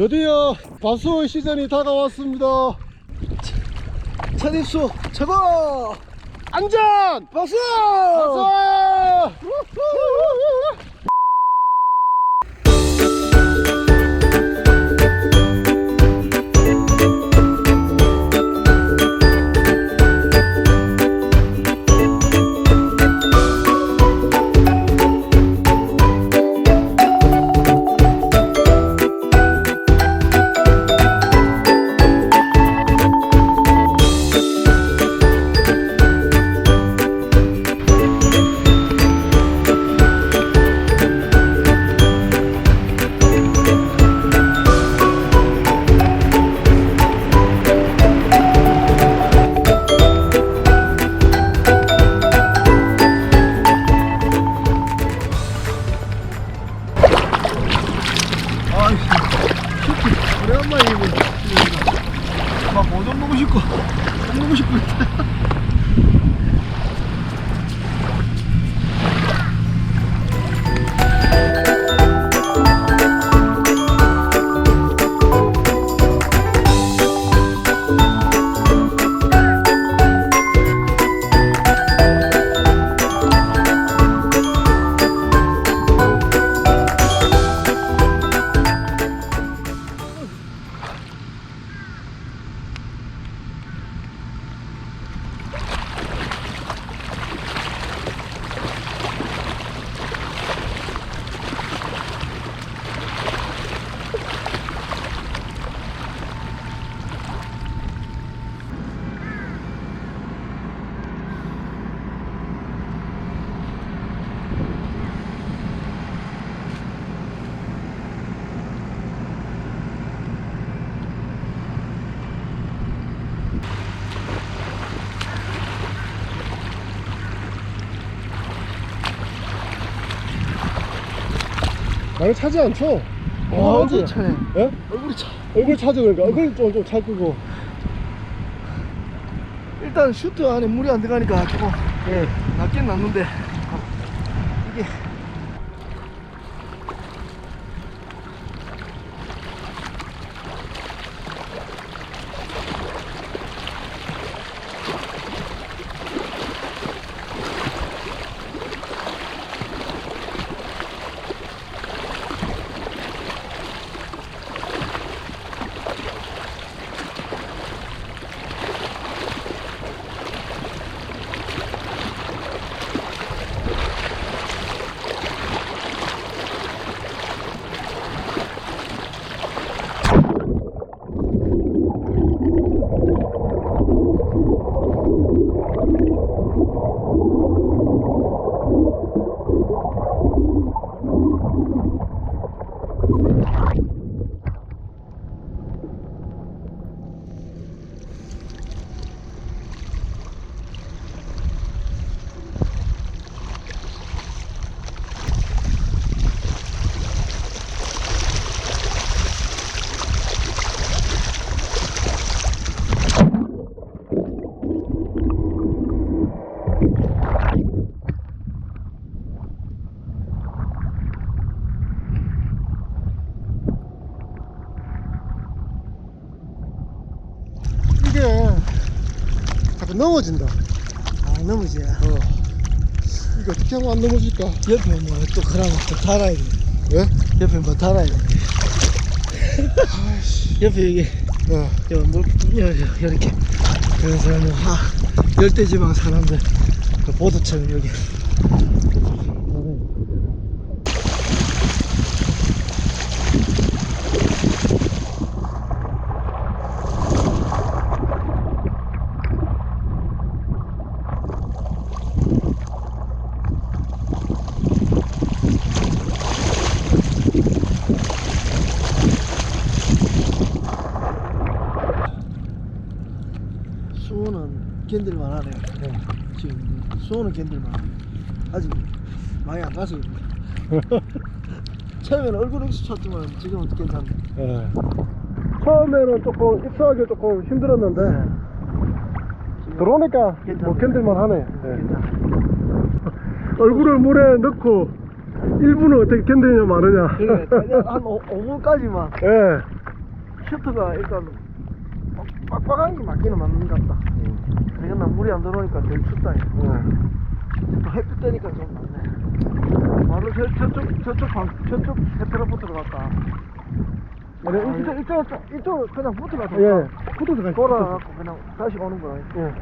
드디어 바수 시즌이 다가왔습니다. 첫 입수 최고 안전! 박수 바수! 많이 차지 않죠? 와 아, 얼굴 차네 예? 얼굴이 차 얼굴 차죠 그러니까 얼굴 좀좀 차고 일단 슈트 안에 물이 안 들어가니까 조금 예. 낮는데 이게 이게 자꾸 넘어진다. 아 넘어지 어. 이거 어떻게 하면 안 넘어질까? 옆에 뭐 또 그러면 또 달아야 돼 예? 옆에 뭐 달아야 돼. 옆에 여기 어. 요, 물, 요, 요, 이렇게 그래서 뭐 하, 열대지방 사람들 그 보도처럼 여기 수호는 견딜만 하네요 네. 지금 수호는 견딜만 하네 아직 많이 안 가서 그런가 처음에는 얼굴 익숙했지만 지금은 괜찮네 예. 처음에는 조금 입수하기 조금 힘들었는데 들어오니까 뭐 견딜만 하네. 예. 얼굴을 물에 넣고 1분은 어떻게 견디냐 마느냐. 그래 한 5, 5분까지만 예. 셔터가 일단 빡- 빡빡한 게 맞기는 맞는 것 같다. 그러나 물이 안 들어오니까 제일 춥다. 또 햇빛 뜨니까 좀 낫네. 바로 저, 저쪽, 저쪽, 방, 저쪽 페트로포트로 갔다. 아니, 이쪽, 이쪽, 이쪽, 그냥 붙어가지고. 예, 붙어서 가시 돌아갖고 그냥 다시 오는 거야. 예.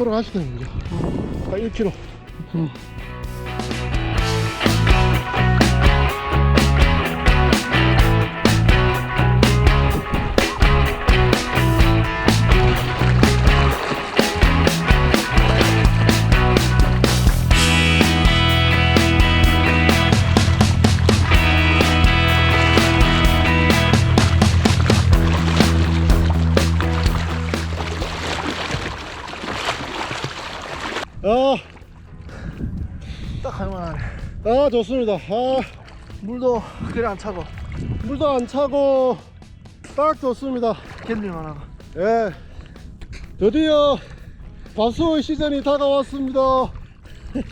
돌아가시다, 이제. 아, 1km. 아, 아, 좋습니다. 아, 물도 그래 안 차고 물도 안 차고, 딱 좋습니다. 견딜만 하고. 예. 드디어 바스의 시즌이 다가왔습니다.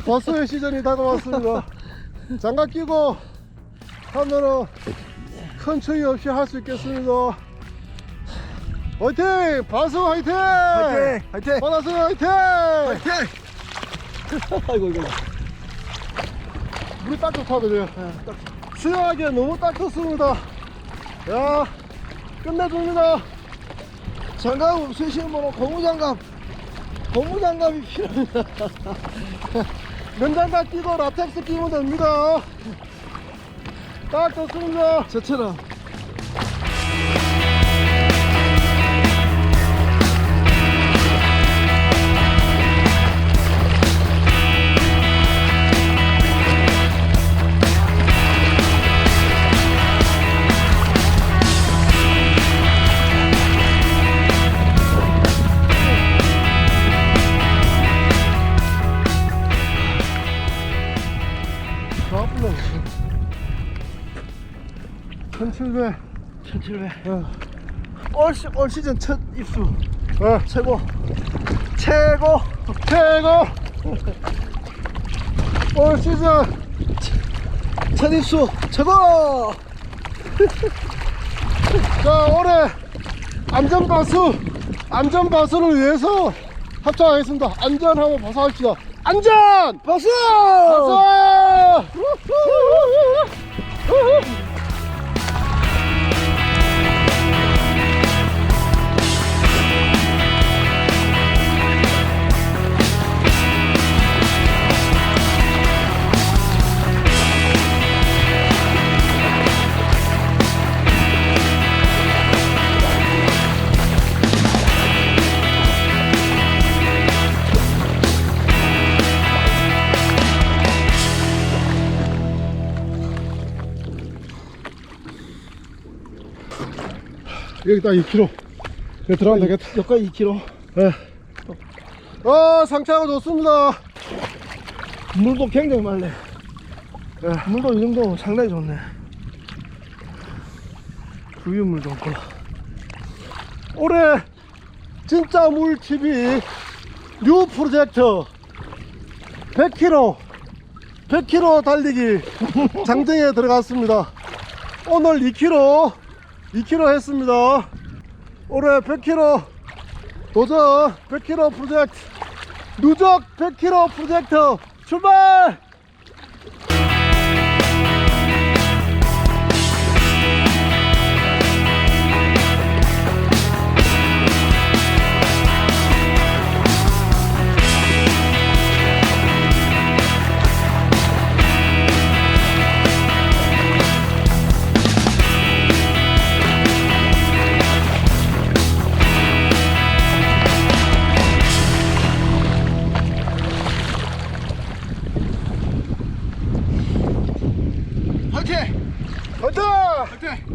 바스의 시즌이 다가왔습니다. 장갑 끼고 하면은 큰 추위 없이 할 수 있겠습니다. 화이팅! 바스 화이팅! 화이팅! 화이팅! 바스 화이팅! 화이팅! 아이고 이거. 물이 딱 좋다 그죠? 수영하기에 너무 딱 좋습니다. 야, 끝내줍니다. 장갑 없으신 분은 고무장갑 고무장갑이 필요합니다. 면장갑 끼고 라텍스 끼면 됩니다. 딱 좋습니다. 저처럼 1700. 1700. 어. 올, 시, 올 시즌 첫 입수 어. 최고 최고 최고! 올 시즌 첫 입수 최고 자 올해 안전바수 안전바수를 위해서 합창하겠습니다 안전 한번 바수 합시다 안전! 박수 바수! 여기 딱 2kg 네, 들어가면 되겠다. 여기까지 2kg 네. 어 상태가 좋습니다. 물도 굉장히 맑네. 물도 이 정도면 상당히 좋네. 부유 물도 없고 올해 진짜 물TV 뉴 프로젝트 100km 100km 달리기 장정에 들어갔습니다. 오늘 2km 2km 했습니다. 올해 100km 도전 100km 프로젝트. 누적 100km 프로젝트 출발 가